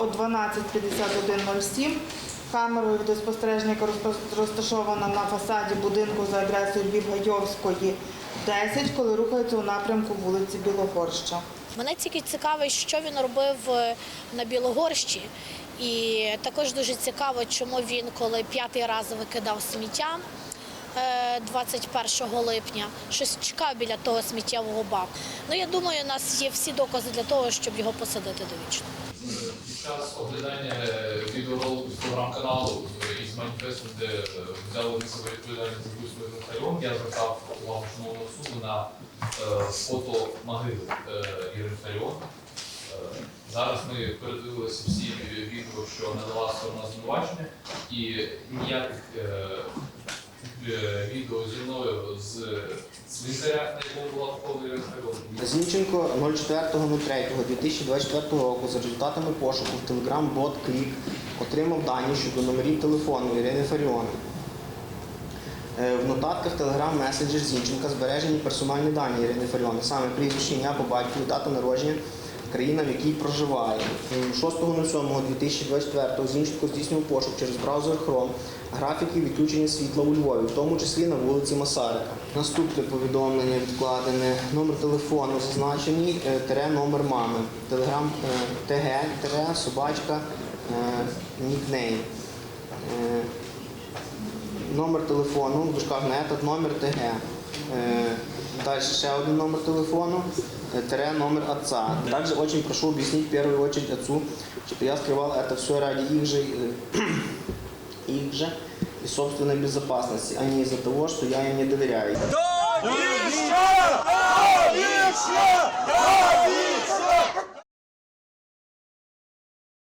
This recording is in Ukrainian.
о 12.51.07. Камерою розпо- розташована на фасаді будинку за адресою Львів Гайовської, 10, коли рухається у напрямку вулиці Білогорща. Мене тільки цікавить, що він робив е, на Білогорщі. І також дуже цікаво, чому він, коли п'ятий раз викидав сміття 21 липня, щось чекав біля того сміттєвого баку. Ну я думаю, у нас є всі докази для того, щоб його посадити довічно. Під час оглядання е, відеоролику з телеграм-каналу е, із маніфесту, де е, взяли на себе відповідальність за Ірин я звертав увагу шановного суду на е, фото могили е, Ірин Фаріон. Е, Зараз ми передивилися всі відео, що надала сторона звинувачення, і ніяких е, е, відео зі з цвинтаря, на якому була похована Ірин Зінченко 04.03.2024 року за результатами пошуку в Telegram-бот Клік отримав дані щодо номерів телефону Ірини Фаріон. Е, В нотатках Telegram Messenger Зінченка збережені персональні дані Ірини Фаріон, саме прізвище, ім'я по батькові, дата народження, країна, в якій проживає. М, 6.07.2024 Зінченко здійснював пошук через браузер Chrome графіки відключення світла у Львові, в тому числі на вулиці Масарика. Наступне повідомлення відкладене. Номер телефону зазначений, е, тире номер мами. Телеграм е, ТГ, тире, собачка, е, нікнейм. Номер телефону, в дужках не этот номер ТГ. Э, Дальше ще один номер телефону, э, тире номер отца. Также очень прошу объяснить в первую очередь отцу, что я скрывал это все ради их же, э, их же и собственной безопасности, а не из-за того, что я им не доверяю. Довіщо! Довіщо!